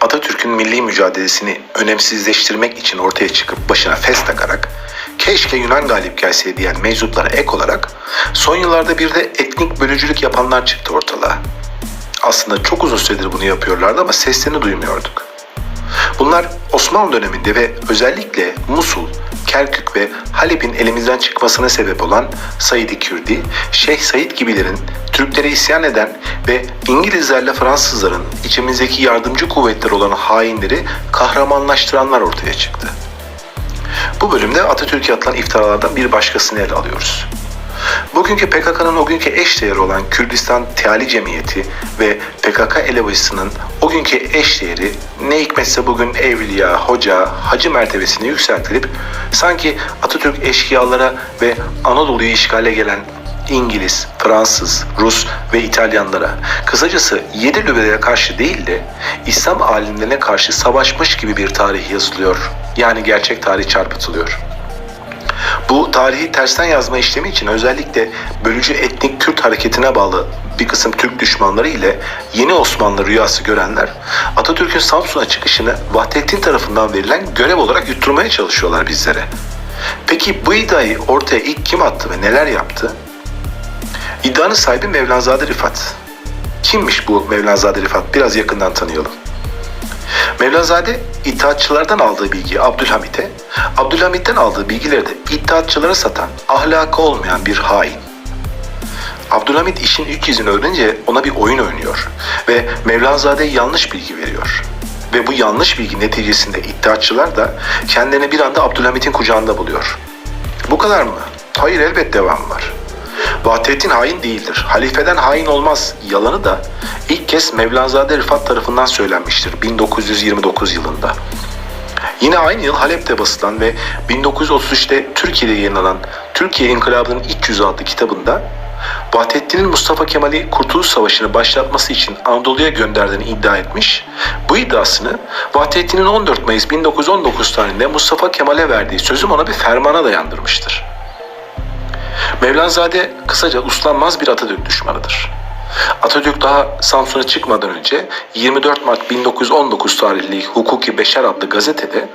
Atatürk'ün milli mücadelesini önemsizleştirmek için ortaya çıkıp başına fes takarak keşke Yunan galip gelse diyen meczuplara ek olarak son yıllarda bir de etnik bölücülük yapanlar çıktı ortalığa. Aslında çok uzun süredir bunu yapıyorlardı ama seslerini duymuyorduk. Bunlar Osmanlı döneminde ve özellikle Musul, Kerkük ve Halep'in elimizden çıkmasına sebep olan Said-i Kürdi, Şeyh Said gibilerin Türklere isyan eden ve İngilizlerle Fransızların içimizdeki yardımcı kuvvetler olan hainleri kahramanlaştıranlar ortaya çıktı. Bu bölümde Atatürk'e atılan iftiralardan bir başkasını ele alıyoruz. Bugünkü PKK'nın o günkü eş değeri olan Kürdistan Teali Cemiyeti ve PKK elebaşısının o günkü eş değeri ne hikmetse bugün evliya, hoca, hacı mertebesine yükseltilip sanki Atatürk eşkıyalara ve Anadolu'yu işgale gelen İngiliz, Fransız, Rus ve İtalyanlara kısacası yedi lübelere karşı değil de İslam alimlerine karşı savaşmış gibi bir tarih yazılıyor. Yani gerçek tarih çarpıtılıyor. Bu tarihi tersten yazma işlemi için özellikle bölücü etnik Kürt hareketine bağlı bir kısım Türk düşmanları ile yeni Osmanlı rüyası görenler Atatürk'ün Samsun'a çıkışını Vahdettin tarafından verilen görev olarak yutturmaya çalışıyorlar bizlere. Peki bu iddiayı ortaya ilk kim attı ve neler yaptı? İddianın sahibi Mevlanzade Rifat. Kimmiş bu Mevlanzade Rifat? Biraz yakından tanıyalım. Mevlanzade İttihatçılardan aldığı bilgiyi Abdülhamit'e, Abdülhamit'ten aldığı bilgileri de İttihatçılara satan, ahlakı olmayan bir hain. Abdülhamit işin ilk yüzünü öğrenince ona bir oyun oynuyor ve Mevlanzade'ye yanlış bilgi veriyor. Ve bu yanlış bilgi neticesinde İttihatçılar da kendilerini bir anda Abdülhamit'in kucağında buluyor. Bu kadar mı? Hayır elbet devam var. Vahdettin hain değildir. Halifeden hain olmaz. Yalanı da ilk kez Mevlanzade Rıfat tarafından söylenmiştir 1929 yılında. Yine aynı yıl Halep'te basılan ve 1933'te Türkiye'de yayınlanan Türkiye İnkılabı'nın İç Yüzü adlı kitabında Vahdettin'in Mustafa Kemal'i Kurtuluş Savaşı'nı başlatması için Anadolu'ya gönderdiğini iddia etmiş. Bu iddiasını Vahdettin'in 14 Mayıs 1919 tarihinde Mustafa Kemal'e verdiği sözüm ona bir fermana dayandırmıştır. Mevlanzade kısaca uslanmaz bir Atatürk düşmanıdır. Atatürk daha Samsun'a çıkmadan önce 24 Mart 1919 tarihli Hukuki Beşer adlı gazetede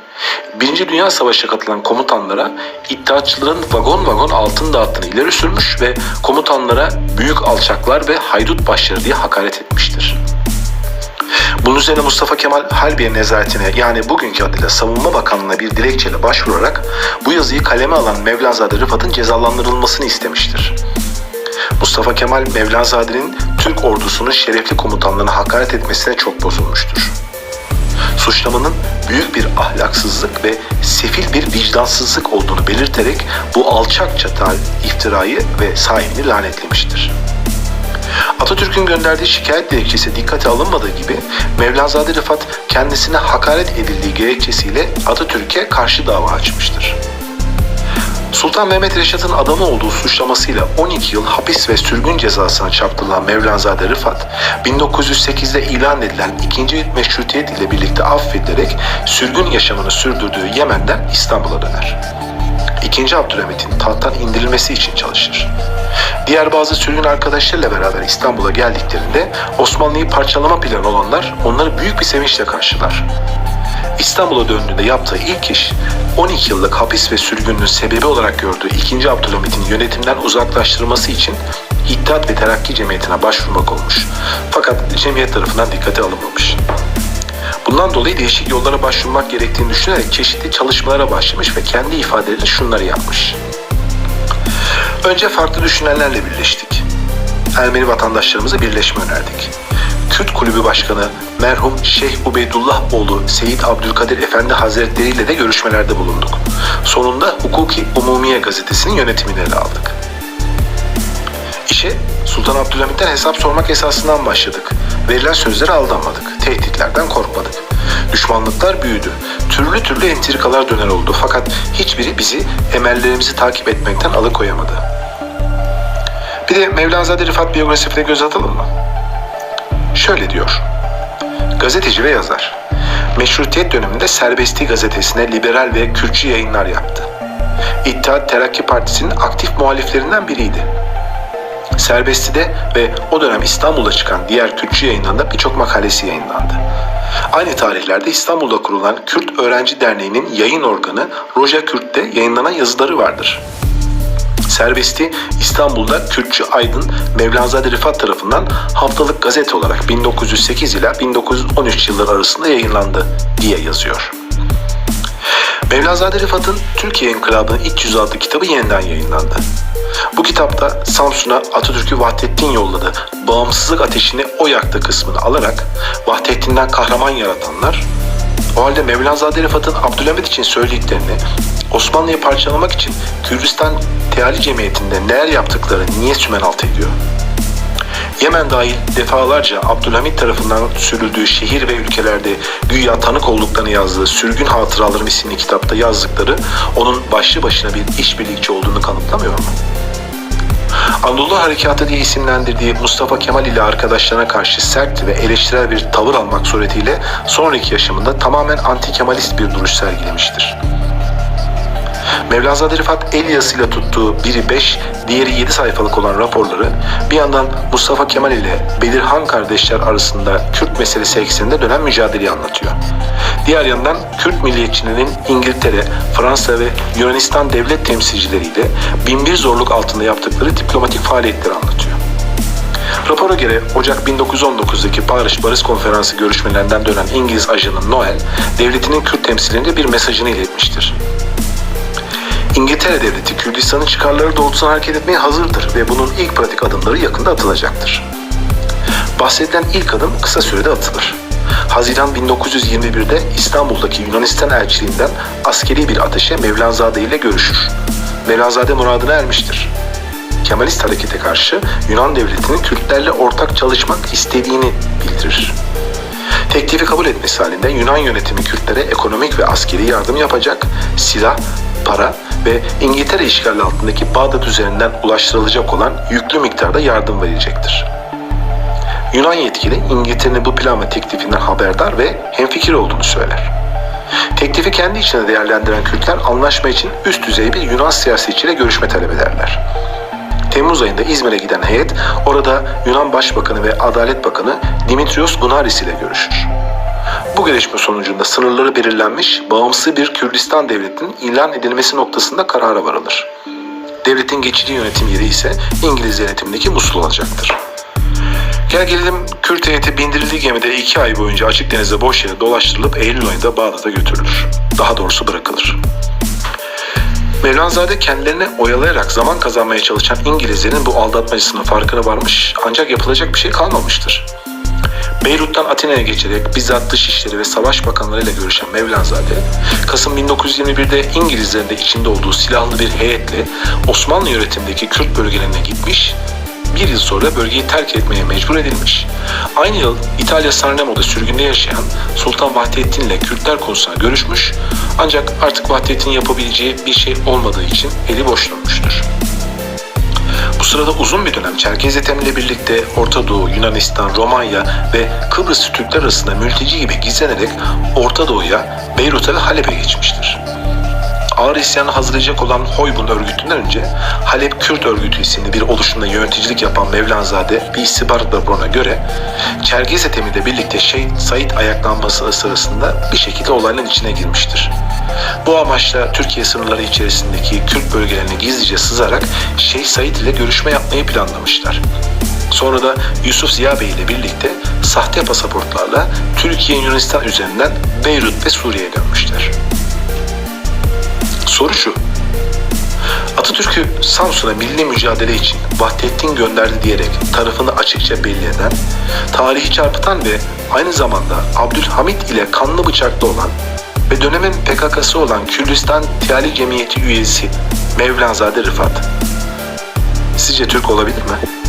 Birinci Dünya Savaşı'na katılan komutanlara iddiatçıların vagon vagon altın dağıttığını ileri sürmüş ve komutanlara büyük alçaklar ve haydut başları diye hakaret etmiştir. Bunun üzerine Mustafa Kemal Halbiye nezaretine yani bugünkü adıyla Savunma Bakanlığı'na bir dilekçeyle başvurarak bu yazıyı kaleme alan Mevlanzade Rıfat'ın cezalandırılmasını istemiştir. Mustafa Kemal Mevlanzade'nin Türk ordusunun şerefli komutanlarına hakaret etmesine çok bozulmuştur. Suçlamanın büyük bir ahlaksızlık ve sefil bir vicdansızlık olduğunu belirterek bu alçakça iftirayı ve sahibini lanetlemiştir. Atatürk'ün gönderdiği şikayet dilekçesi dikkate alınmadığı gibi Mevlanzade Rıfat kendisine hakaret edildiği gerekçesiyle Atatürk'e karşı dava açmıştır. Sultan Mehmet Reşat'ın adamı olduğu suçlamasıyla 12 yıl hapis ve sürgün cezasına çarptırılan Mevlanzade Rıfat, 1908'de ilan edilen ikinci meşrutiyet ile birlikte affedilerek sürgün yaşamını sürdürdüğü Yemen'den İstanbul'a döner. İkinci Abdülhamit'in tahttan indirilmesi için çalışır. Diğer bazı sürgün arkadaşlarıyla beraber İstanbul'a geldiklerinde Osmanlı'yı parçalama planı olanlar onları büyük bir sevinçle karşılar. İstanbul'a döndüğünde yaptığı ilk iş 12 yıllık hapis ve sürgünün sebebi olarak gördüğü 2. Abdülhamit'in yönetimden uzaklaştırılması için İttihat ve Terakki Cemiyeti'ne başvurmak olmuş. Fakat cemiyet tarafından dikkate alınmamış. Bundan dolayı değişik yollara başvurmak gerektiğini düşünerek çeşitli çalışmalara başlamış ve kendi ifadeleriyle şunları yapmış. Önce farklı düşünenlerle birleştik. Ermeni vatandaşlarımıza birleşme önerdik. Kürt Kulübü Başkanı merhum Şeyh Ubeydullah oğlu Seyit Abdülkadir Efendi Hazretleri ile de görüşmelerde bulunduk. Sonunda Hukuki Umumiye gazetesinin yönetimini ele aldık. İşe Sultan Abdülhamit'ten hesap sormak esasından başladık. Verilen sözlere aldanmadık. Tehditlerden korkmadık. Düşmanlıklar büyüdü. Türlü türlü entrikalar döner oldu. Fakat hiçbiri bizi emellerimizi takip etmekten alıkoyamadı. Bir de Mevlanzade Rıfat biyografisine göz atalım mı? Şöyle diyor. Gazeteci ve yazar. Meşrutiyet döneminde Serbesti gazetesine liberal ve Kürtçü yayınlar yaptı. İttihat Terakki Partisi'nin aktif muhaliflerinden biriydi. Serbesti'de ve o dönem İstanbul'da çıkan diğer Kürtçü yayınlarında birçok makalesi yayınlandı. Aynı tarihlerde İstanbul'da kurulan Kürt Öğrenci Derneği'nin yayın organı Roja Kürt'te yayınlanan yazıları vardır. Serbesti İstanbul'da Kürtçü Aydın Mevlanzade Rifat tarafından haftalık gazete olarak 1908 ila 1913 yılları arasında yayınlandı diye yazıyor. Mevlanzade Rıfat'ın Türkiye İnkılabı'nın İç Yüzü adlı kitabı yeniden yayınlandı. Bu kitapta Samsun'a Atatürk'ü Vahdettin yolladı. Bağımsızlık ateşini o yaktı kısmını alarak Vahdettin'den kahraman yaratanlar o halde Mevlanzade Rıfat'ın Abdülhamit için söylediklerini Osmanlı'yı parçalamak için Kürdistan Teali Cemiyeti'nde neler yaptıklarını niye sümenalt ediyor? Yemen dahil defalarca Abdülhamit tarafından sürüldüğü şehir ve ülkelerde güya tanık olduklarını yazdığı Sürgün Hatıraları isimli kitapta yazdıkları onun başlı başına bir işbirlikçi olduğunu kanıtlamıyor mu? Anadolu Harekatı diye isimlendirdiği Mustafa Kemal ile arkadaşlarına karşı sert ve eleştirel bir tavır almak suretiyle sonraki yaşamında tamamen anti-Kemalist bir duruş sergilemiştir. Mevlanzade Rifat el yazısıyla tuttuğu biri 5, diğeri 7 sayfalık olan raporları bir yandan Mustafa Kemal ile Belirhan kardeşler arasında Kürt meselesi ekseninde dönen mücadeleyi anlatıyor. Diğer yandan Kürt milliyetçiliğinin İngiltere, Fransa ve Yunanistan devlet temsilcileriyle binbir zorluk altında yaptıkları diplomatik faaliyetleri anlatıyor. Rapora göre Ocak 1919'daki Paris Barış Konferansı görüşmelerinden dönen İngiliz ajanı Noel, devletinin Kürt temsilinde bir mesajını iletmiştir. İngiltere Devleti Kürdistan'ın çıkarları doğrultusunda hareket etmeye hazırdır ve bunun ilk pratik adımları yakında atılacaktır. Bahsedilen ilk adım kısa sürede atılır. Haziran 1921'de İstanbul'daki Yunanistan elçiliğinden askeri bir ateşe Mevlanzade ile görüşür. Mevlanzade muradına ermiştir. Kemalist harekete karşı Yunan devletinin Kürtlerle ortak çalışmak istediğini bildirir. Teklifi kabul etmesi halinde Yunan yönetimi Kürtlere ekonomik ve askeri yardım yapacak, silah, para ve İngiltere işgali altındaki Bağdat üzerinden ulaştırılacak olan yüklü miktarda yardım verilecektir. Yunan yetkili İngiltere'nin bu plan ve teklifinden haberdar ve hemfikir olduğunu söyler. Teklifi kendi içinde değerlendiren Kürtler anlaşma için üst düzey bir Yunan siyasetçiyle görüşme talep ederler. Temmuz ayında İzmir'e giden heyet orada Yunan Başbakanı ve Adalet Bakanı Dimitrios Gunaris ile görüşür. Bu gelişme sonucunda sınırları belirlenmiş bağımsız bir Kürdistan devletinin ilan edilmesi noktasında karara varılır. Devletin geçici yönetim yeri ise İngiliz yönetimindeki Musul olacaktır. Gel gelelim Kürt heyeti bindirildiği gemide iki ay boyunca açık denizde boş yere dolaştırılıp Eylül ayında Bağdat'a götürülür. Daha doğrusu bırakılır. Mevlanzade kendilerini oyalayarak zaman kazanmaya çalışan İngilizlerin bu aldatmacısının farkına varmış ancak yapılacak bir şey kalmamıştır. Beyrut'tan Atina'ya geçerek bizzat Dışişleri ve Savaş Bakanlarıyla görüşen Mevlanzade, Kasım 1921'de İngilizlerin de içinde olduğu silahlı bir heyetle Osmanlı yönetimindeki Kürt bölgelerine gitmiş, bir yıl sonra bölgeyi terk etmeye mecbur edilmiş. Aynı yıl İtalya Sarnemo'da sürgünde yaşayan Sultan Vahdettin ile Kürtler konusunda görüşmüş ancak artık Vahdettin yapabileceği bir şey olmadığı için eli boş dönmüştür. Bu sırada uzun bir dönem Çerkez ile birlikte Orta Doğu, Yunanistan, Romanya ve Kıbrıs Türkler arasında mülteci gibi gizlenerek Orta Doğu'ya, Beyrut'a ve Halep'e geçmiştir. Ağır isyanı hazırlayacak olan Hoybun örgütünden önce Halep Kürt örgütü isimli bir oluşumda yöneticilik yapan Mevlanzade bir istihbarat raporuna göre Çerkez ile birlikte Şeyh Said ayaklanması sırasında bir şekilde olayların içine girmiştir. Bu amaçla Türkiye sınırları içerisindeki Kürt bölgelerine gizlice sızarak Şeyh Said ile görüşme yapmayı planlamışlar. Sonra da Yusuf Ziya Bey ile birlikte sahte pasaportlarla Türkiye Yunanistan üzerinden Beyrut ve Suriye'ye dönmüşler. Soru şu. Atatürk'ü Samsun'a milli mücadele için Vahdettin gönderdi diyerek tarafını açıkça belli eden, tarihi çarpıtan ve aynı zamanda Abdülhamit ile kanlı bıçaklı olan ve dönemin PKK'sı olan Kürdistan Tiyali Cemiyeti üyesi Mevlanzade Rıfat. Sizce Türk olabilir mi?